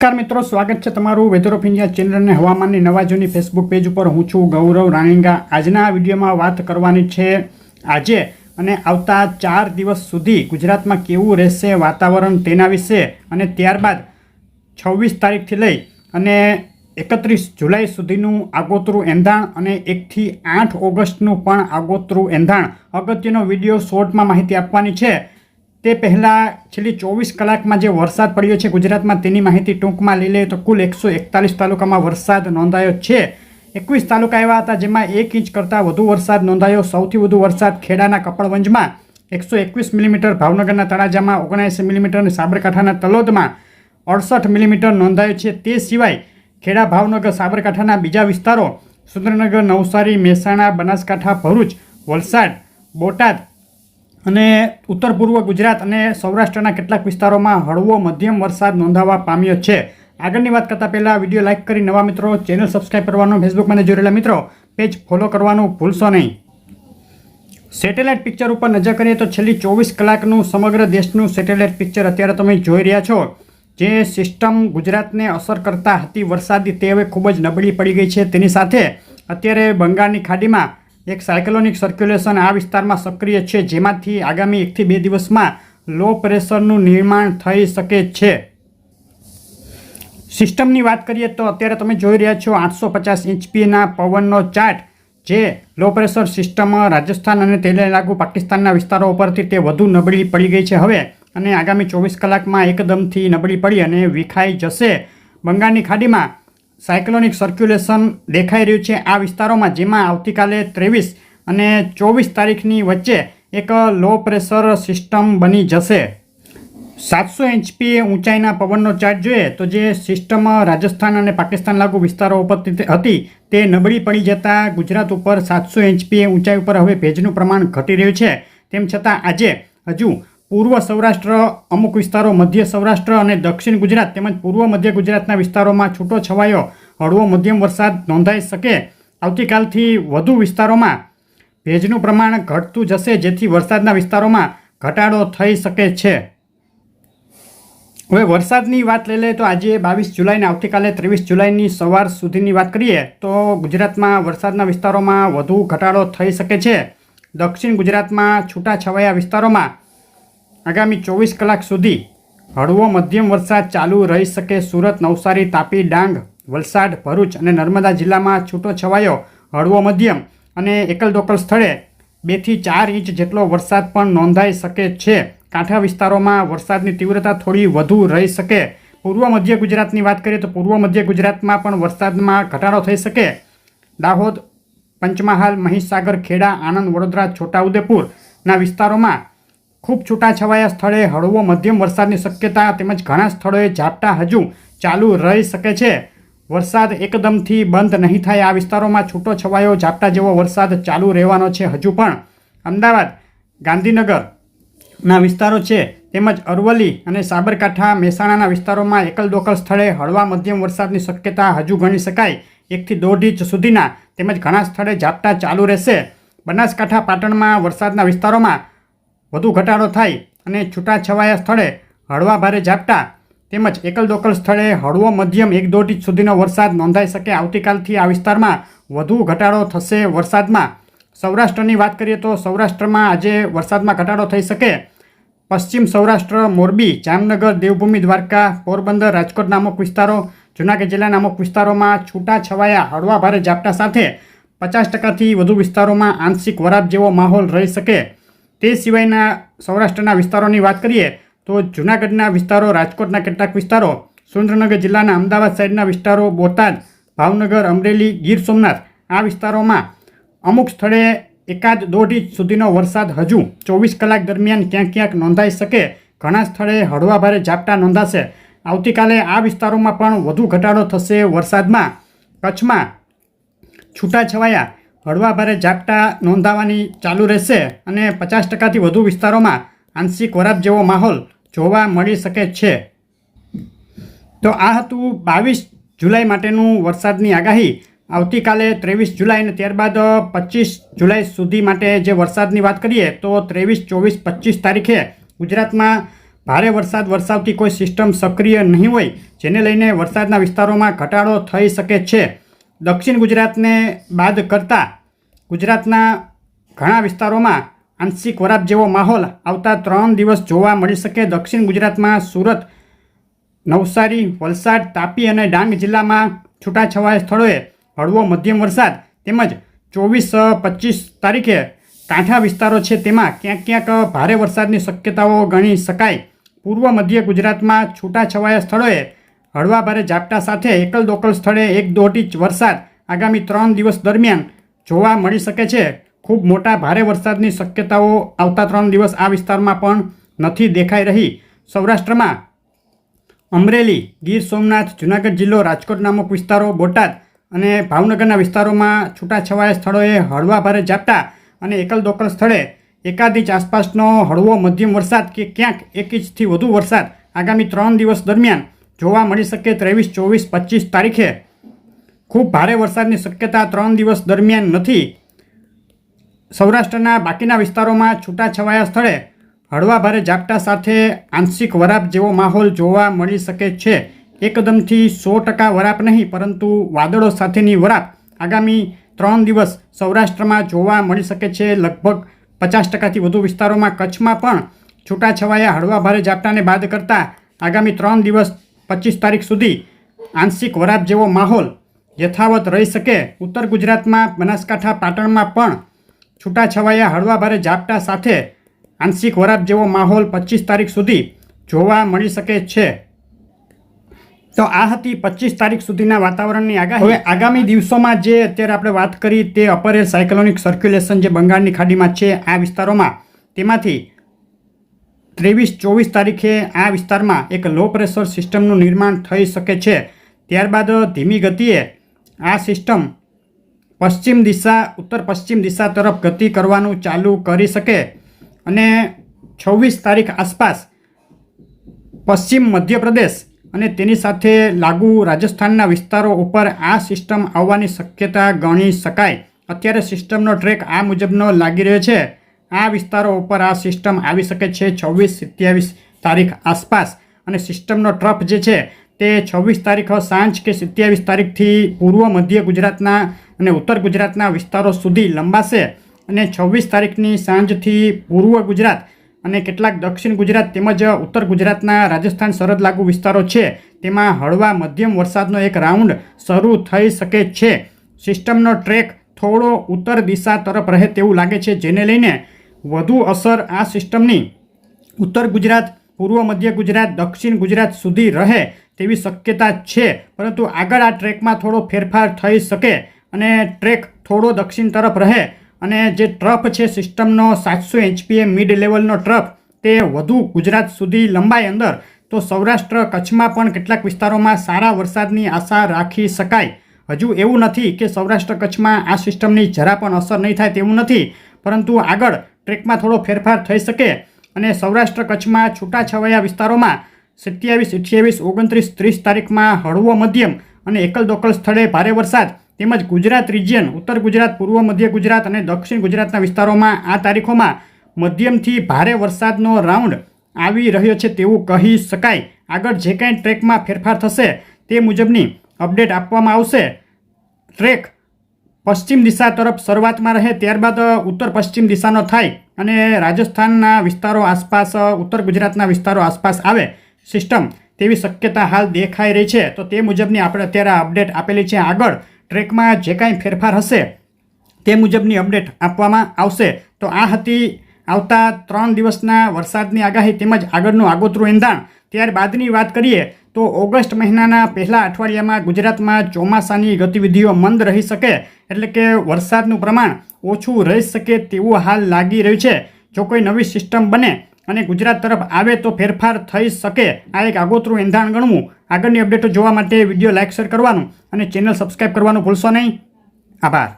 નમસ્કાર મિત્રો, સ્વાગત છે તમારું વેધર ઓફ ઇન્ડિયા ચેનલ અને હવામાનની નવા જૂની ફેસબુક પેજ ઉપર. હું છું ગૌરવ રાણીંગા. આજના આ વિડીયોમાં વાત કરવાની છે આજે અને આવતા ચાર દિવસ સુધી ગુજરાતમાં કેવું રહેશે વાતાવરણ તેના વિશે અને ત્યારબાદ છવ્વીસ તારીખથી લઈ અને એકત્રીસ જુલાઈ સુધીનું આગોતરું એંધાણ અને એકથી આઠ ઓગસ્ટનું પણ આગોતરું એંધાણ. અગત્યનો વીડિયો શોર્ટમાં માહિતી આપવાની છે. તે પહેલાં છેલ્લી ચોવીસ કલાકમાં જે વરસાદ પડ્યો છે ગુજરાતમાં, તેની માહિતી ટૂંકમાં લઈ લઈએ તો કુલ એકસો એકતાલીસ તાલુકામાં વરસાદ નોંધાયો છે. એકવીસ તાલુકા એવા હતા જેમાં એક ઇંચ કરતાં વધુ વરસાદ નોંધાયો. સૌથી વધુ વરસાદ ખેડાના કપડવંજમાં, એકસો એકવીસ મિલીમીટર. ભાવનગરના તળાજામાં, ઓગણએંસી મિલીમીટર. અને સાબરકાંઠાના તલોદમાં, અડસઠ મિલીમીટર નોંધાયો છે. તે સિવાય ખેડા, ભાવનગર, સાબરકાંઠાના બીજા વિસ્તારો, સુરેન્દ્રનગર, નવસારી, મહેસાણા, બનાસકાંઠા, ભરૂચ, વલસાડ, બોટાદ અને ઉત્તર પૂર્વ ગુજરાત અને સૌરાષ્ટ્રના કેટલાક વિસ્તારોમાં હળવો મધ્યમ વરસાદ નોંધાવા પામ્યો છે. આગળની વાત કરતાં પહેલાં વીડિયો લાઇક કરી નવા મિત્રો, ચેનલ સબસ્ક્રાઈબ કરવાનું, ફેસબુકમાં જોડેલા મિત્રો, પેજ ફોલો કરવાનું ભૂલશો નહીં. સેટેલાઇટ પિક્ચર ઉપર નજર કરીએ તો છેલ્લી ચોવીસ કલાકનું સમગ્ર દેશનું સેટેલાઇટ પિક્ચર અત્યારે તમે જોઈ રહ્યા છો, જે સિસ્ટમ ગુજરાતને અસર કરતા હતી. વરસાદી તે હવે ખૂબ જ નબળી પડી ગઈ છે. તેની સાથે અત્યારે બંગાળની ખાડીમાં એક સાયક્લોનિક સર્ક્યુલેશન આ વિસ્તારમાં સક્રિય છે, જેમાંથી આગામી એકથી બે દિવસમાં લો પ્રેશરનું નિર્માણ થઈ શકે છે. સિસ્ટમની વાત કરીએ તો અત્યારે તમે જોઈ રહ્યા છો આઠસો પચાસ ઇંચપીના પવનનો ચાર્ટ, જે લો પ્રેશર સિસ્ટમ રાજસ્થાન અને તેને લાગુ પાકિસ્તાનના વિસ્તારો ઉપરથી તે વધુ નબળી પડી ગઈ છે. હવે અને આગામી ચોવીસ કલાકમાં એકદમથી નબળી પડી અને વિખાઈ જશે. બંગાળની ખાડીમાં સાયક્લોનિક સર્ક્યુલેશન દેખાઈ રહ્યું છે આ વિસ્તારોમાં, જેમાં આવતીકાલે ત્રેવીસ અને ચોવીસ તારીખની વચ્ચે એક લો પ્રેશર સિસ્ટમ બની જશે. સાતસો એચપી ઊંચાઈના પવનનો ચાર્જ જોઈએ તો જે સિસ્ટમ રાજસ્થાન અને પાકિસ્તાન લાગુ વિસ્તારો ઉપર હતી તે નબળી પડી જતાં ગુજરાત ઉપર સાતસો એચપી ઊંચાઈ ઉપર હવે ભેજનું પ્રમાણ ઘટી રહ્યું છે. તેમ છતાં આજે હજુ પૂર્વ સૌરાષ્ટ્ર, અમુક વિસ્તારો મધ્ય સૌરાષ્ટ્ર અને દક્ષિણ ગુજરાત તેમજ પૂર્વ મધ્ય ગુજરાતના વિસ્તારોમાં છૂટો છવાયો. હળવો મધ્યમ વરસાદ નોંધાઈ શકે. આવતીકાલથી વધુ વિસ્તારોમાં ભેજનું પ્રમાણ ઘટતું જશે, જેથી વરસાદના વિસ્તારોમાં ઘટાડો થઈ શકે છે. હવે વરસાદની વાત લઈ લઈએ તો આજે બાવીસ જુલાઈને આવતીકાલે ત્રેવીસ જુલાઈની સવાર સુધીની વાત કરીએ તો ગુજરાતમાં વરસાદના વિસ્તારોમાં વધુ ઘટાડો થઈ શકે છે. દક્ષિણ ગુજરાતમાં છૂટાછવાયા વિસ્તારોમાં આગામી ચોવીસ કલાક સુધી હળવો મધ્યમ વરસાદ ચાલુ રહી શકે. સુરત, નવસારી, તાપી, ડાંગ, વલસાડ, ભરૂચ અને નર્મદા જિલ્લામાં છૂટો છવાયો હળવો મધ્યમ અને એકલ દોકલ સ્થળે બેથી ચાર ઇંચ જેટલો વરસાદ પણ નોંધાઈ શકે છે. કાંઠા વિસ્તારોમાં વરસાદની તીવ્રતા થોડી વધુ રહી શકે. પૂર્વ મધ્ય ગુજરાતની વાત કરીએ તો પૂર્વ મધ્ય ગુજરાતમાં પણ વરસાદમાં ઘટાડો થઈ શકે. દાહોદ, પંચમહાલ, મહીસાગર, ખેડા, આણંદ, વડોદરા છોટાઉદેપુરના વિસ્તારોમાં ખૂબ છૂટાછવાયા સ્થળે હળવો મધ્યમ વરસાદની શક્યતા તેમજ ઘણા સ્થળોએ ઝાપટા હજુ ચાલુ રહી શકે છે. વરસાદ એકદમથી બંધ નહીં થાય, આ વિસ્તારોમાં છૂટો છવાયો ઝાપટા જેવો વરસાદ ચાલુ રહેવાનો છે હજુ પણ. અમદાવાદ, ગાંધીનગરના વિસ્તારો છે, તેમજ અરવલ્લી અને સાબરકાંઠા, મહેસાણાના વિસ્તારોમાં એકલ દોકલ સ્થળે હળવા મધ્યમ વરસાદની શક્યતા હજુ ગણી શકાય. એકથી દોઢ ઇંચ સુધીના તેમજ ઘણા સ્થળે ઝાપટા ચાલુ રહેશે. બનાસકાંઠા, પાટણમાં વરસાદના વિસ્તારોમાં વધુ ઘટાડો થાય અને છૂટાછવાયા સ્થળે હળવા ભારે ઝાપટા તેમજ એકલ દોકલ સ્થળે હળવો મધ્યમ એક દોઢ સુધીનો વરસાદ નોંધાઈ શકે આવતીકાલથી આ વિસ્તારમાં વધુ ઘટાડો થશે વરસાદમાં. સૌરાષ્ટ્રની વાત કરીએ તો સૌરાષ્ટ્રમાં આજે વરસાદમાં ઘટાડો થઈ શકે. પશ્ચિમ સૌરાષ્ટ્ર, મોરબી, જામનગર, દેવભૂમિ, દ્વારકા, પોરબંદર, રાજકોટ નામક વિસ્તારો, જૂનાગઢ જિલ્લા નામક વિસ્તારોમાં છૂટા છવાયા હળવા ભારે ઝાપટા સાથે પચાસ ટકાથી વધુ વિસ્તારોમાં આંશિક વરાપ જેવો માહોલ રહી શકે. તે સિવાયના સૌરાષ્ટ્રના વિસ્તારોની વાત કરીએ તો જૂનાગઢના વિસ્તારો, રાજકોટના કેટલાક વિસ્તારો, સુરેન્દ્રનગર જિલ્લાના અમદાવાદ સાઈડના વિસ્તારો, બોટાદ, ભાવનગર, અમરેલી, ગીર સોમનાથ, આ વિસ્તારોમાં અમુક સ્થળે એકાદ દોઢ ઇંચ સુધીનો વરસાદ હજુ ચોવીસ કલાક દરમિયાન ક્યાંક ક્યાંક નોંધાઈ શકે. ઘણા સ્થળે હળવા ભારે ઝાપટા નોંધાશે. આવતીકાલે આ વિસ્તારોમાં પણ વધુ ઘટાડો થશે વરસાદમાં. કચ્છમાં છૂટાછવાયા હળવા ભારે ઝાપટા નોંધાવાની ચાલુ રહેશે અને પચાસ ટકાથી વધુ વિસ્તારોમાં આંશિક વરાપ જેવો માહોલ જોવા મળી શકે છે. તો આ હતું બાવીસ જુલાઈ માટેનું વરસાદની આગાહી. આવતીકાલે ત્રેવીસ જુલાઈ અને ત્યારબાદ પચીસ જુલાઈ સુધી માટે જે વરસાદની વાત કરીએ તો ત્રેવીસ, ચોવીસ, પચીસ તારીખે ગુજરાતમાં ભારે વરસાદ વરસાવતી કોઈ સિસ્ટમ સક્રિય નહીં હોય, જેને લઈને વરસાદના વિસ્તારોમાં ઘટાડો થઈ શકે છે. દક્ષિણ ગુજરાતને બાદ કરતાં ગુજરાતના ઘણા વિસ્તારોમાં આંશિક વરાપ જેવો માહોલ આવતા ત્રણ દિવસ જોવા મળી શકે. દક્ષિણ ગુજરાતમાં સુરત, નવસારી, વલસાડ, તાપી અને ડાંગ જિલ્લામાં છૂટાછવાયા સ્થળોએ હળવો મધ્યમ વરસાદ તેમજ ચોવીસ પચીસ તારીખે કાંઠા વિસ્તારો છે તેમાં ક્યાંક ક્યાંક ભારે વરસાદની શક્યતાઓ ગણી શકાય. પૂર્વ મધ્ય ગુજરાતમાં છૂટાછવાયા સ્થળોએ હળવા ભારે ઝાપટા સાથે એકલ દોકલ સ્થળે એક દોઢ ઇંચ વરસાદ આગામી ત્રણ દિવસ દરમિયાન જોવા મળી શકે છે. ખૂબ મોટા ભારે વરસાદની શક્યતાઓ આવતા ત્રણ દિવસ આ વિસ્તારમાં પણ નથી દેખાઈ રહી. સૌરાષ્ટ્રમાં અમરેલી, ગીર સોમનાથ, જૂનાગઢ જિલ્લો, રાજકોટ નામક વિસ્તારો, બોટાદ અને ભાવનગરના વિસ્તારોમાં છૂટાછવાયા સ્થળોએ હળવા ભારે ઝાપટા અને એકલ દોકલ સ્થળે એકાદ ઇંચ આસપાસનો હળવો મધ્યમ વરસાદ કે ક્યાંક એક ઇંચથી વધુ વરસાદ આગામી ત્રણ દિવસ દરમિયાન જોવા મળી શકે ત્રેવીસ, ચોવીસ, પચીસ તારીખે. ખૂબ ભારે વરસાદની શક્યતા ત્રણ દિવસ દરમિયાન નથી. સૌરાષ્ટ્રના બાકીના વિસ્તારોમાં છૂટાછવાયા સ્થળે હળવા ભારે ઝાપટા સાથે આંશિક વરાપ જેવો માહોલ જોવા મળી શકે છે. એકદમથી સો ટકા વરાપ નહીં, પરંતુ વાદળો સાથેની વરાપ આગામી ત્રણ દિવસ સૌરાષ્ટ્રમાં જોવા મળી શકે છે. લગભગ પચાસ ટકાથી વધુ વિસ્તારોમાં કચ્છમાં પણ છૂટાછવાયા હળવા ભારે ઝાપટાને બાદ કરતાં આગામી ત્રણ દિવસ પચીસ તારીખ સુધી આંશિક વરાપ જેવો માહોલ યથાવત રહી શકે. ઉત્તર ગુજરાતમાં, બનાસકાંઠા, પાટણમાં પણ છૂટાછવાયા હળવા ભારે ઝાપટા સાથે આંશિક વરાપ જેવો માહોલ પચીસ તારીખ સુધી જોવા મળી શકે છે. તો આ હતી પચીસ તારીખ સુધીના વાતાવરણની આગાહી. હવે આગામી દિવસોમાં જે અત્યારે આપણે વાત કરી તે અપર એર સાયક્લોનિક સર્ક્યુલેશન જે બંગાળની ખાડીમાં છે આ વિસ્તારોમાં, તેમાંથી ત્રેવીસ ચોવીસ તારીખે આ વિસ્તારમાં એક લો પ્રેશર સિસ્ટમનું નિર્માણ થઈ શકે છે. ત્યારબાદ ધીમી ગતિએ આ સિસ્ટમ પશ્ચિમ દિશા, ઉત્તર પશ્ચિમ દિશા તરફ ગતિ કરવાનું ચાલુ કરી શકે અને છવ્વીસ તારીખ આસપાસ પશ્ચિમ મધ્યપ્રદેશ અને તેની સાથે લાગુ રાજસ્થાનના વિસ્તારો ઉપર આ સિસ્ટમ આવવાની શક્યતા ગણી શકાય. અત્યારે સિસ્ટમનો ટ્રેક આ મુજબનો લાગી રહ્યો છે. આ વિસ્તારો ઉપર આ સિસ્ટમ આવી શકે છે છવ્વીસ સત્યાવીસ તારીખ આસપાસ. અને સિસ્ટમનો ટ્રફ જે છે તે છવ્વીસ તારીખ સાંજ કે સત્યાવીસ તારીખથી પૂર્વ મધ્ય ગુજરાતના અને ઉત્તર ગુજરાતના વિસ્તારો સુધી લંબાશે. અને છવ્વીસ તારીખની સાંજથી પૂર્વ ગુજરાત અને કેટલાક દક્ષિણ ગુજરાત તેમજ ઉત્તર ગુજરાતના રાજસ્થાન સરહદ લાગુ વિસ્તારો છે. તેમાં હળવા મધ્યમ વરસાદનો એક રાઉન્ડ શરૂ થઈ શકે છે. સિસ્ટમનો ટ્રેક થોડો ઉત્તર દિશા તરફ રહે તેવું લાગે છે. જેને લઈને વધુ અસર આ સિસ્ટમની ઉત્તર ગુજરાત, પૂર્વ મધ્ય ગુજરાત, દક્ષિણ ગુજરાત સુધી રહે તેવી શક્યતા છે. પરંતુ આગળ આ ટ્રેકમાં થોડો ફેરફાર થઈ શકે અને ટ્રેક થોડો દક્ષિણ તરફ રહે અને જે ટ્રફ છે સિસ્ટમનો સાતસો એચપીએ મિડ લેવલનો ટ્રફ તે વધુ ગુજરાત સુધી લંબાઈ અંદર. તો સૌરાષ્ટ્ર કચ્છમાં પણ કેટલાક વિસ્તારોમાં સારા વરસાદની આશા રાખી શકાય. હજુ એવું નથી કે સૌરાષ્ટ્ર કચ્છમાં આ સિસ્ટમની જરા પણ અસર નહીં થાય તેવું નથી. પરંતુ આગળ ટ્રેકમાં થોડો ફેરફાર થઈ શકે અને સૌરાષ્ટ્ર કચ્છમાં છૂટાછવાયા વિસ્તારોમાં સત્યાવીસ, અઠ્યાવીસ, ઓગણત્રીસ, ત્રીસ તારીખમાં હળવો મધ્યમ અને એકલ દોકલ સ્થળે ભારે વરસાદ તેમજ ગુજરાત રિજિયન, ઉત્તર ગુજરાત, પૂર્વ મધ્ય ગુજરાત અને દક્ષિણ ગુજરાતના વિસ્તારોમાં આ તારીખોમાં મધ્યમથી ભારે વરસાદનો રાઉન્ડ આવી રહ્યો છે તેવું કહી શકાય. આગળ જે કાંઈ ટ્રેકમાં ફેરફાર થશે તે મુજબની અપડેટ આપવામાં આવશે. ટ્રેક પશ્ચિમ દિશા તરફ શરૂઆતમાં રહે ત્યારબાદ ઉત્તર પશ્ચિમ દિશાનો થાય અને રાજસ્થાનના વિસ્તારો આસપાસ, ઉત્તર ગુજરાતના વિસ્તારો આસપાસ આવે સિસ્ટમ તેવી શક્યતા હાલ દેખાઈ રહી છે. તો તે મુજબની આપણે અત્યારે અપડેટ આપેલી છે. આગળ ટ્રેકમાં જે કાંઈ ફેરફાર હશે તે મુજબની અપડેટ આપવામાં આવશે. તો આ હતી આવતા ત્રણ દિવસના વરસાદની આગાહી તેમજ આગળનું આગોતરું એંધાણ. ત્યારબાદની વાત કરીએ તો ઓગસ્ટ મહિનાના પહેલા અઠવાડિયામાં ગુજરાતમાં ચોમાસાની ગતિવિધિઓ મંદ રહી શકે એટલે કે વરસાદનું પ્રમાણ ઓછું રહી શકે તેવું હાલ લાગી રહ્યું છે. જો કોઈ નવી સિસ્ટમ બને અને ગુજરાત તરફ આવે તો ફેરફાર થઈ શકે. આ એક આગોતરું એંધાણ ગણવું. આગળની અપડેટો જોવા માટે વીડિયો લાઇક શેર કરવાનું અને ચેનલ સબસ્ક્રાઈબ કરવાનું ભૂલશો નહીં. આભાર.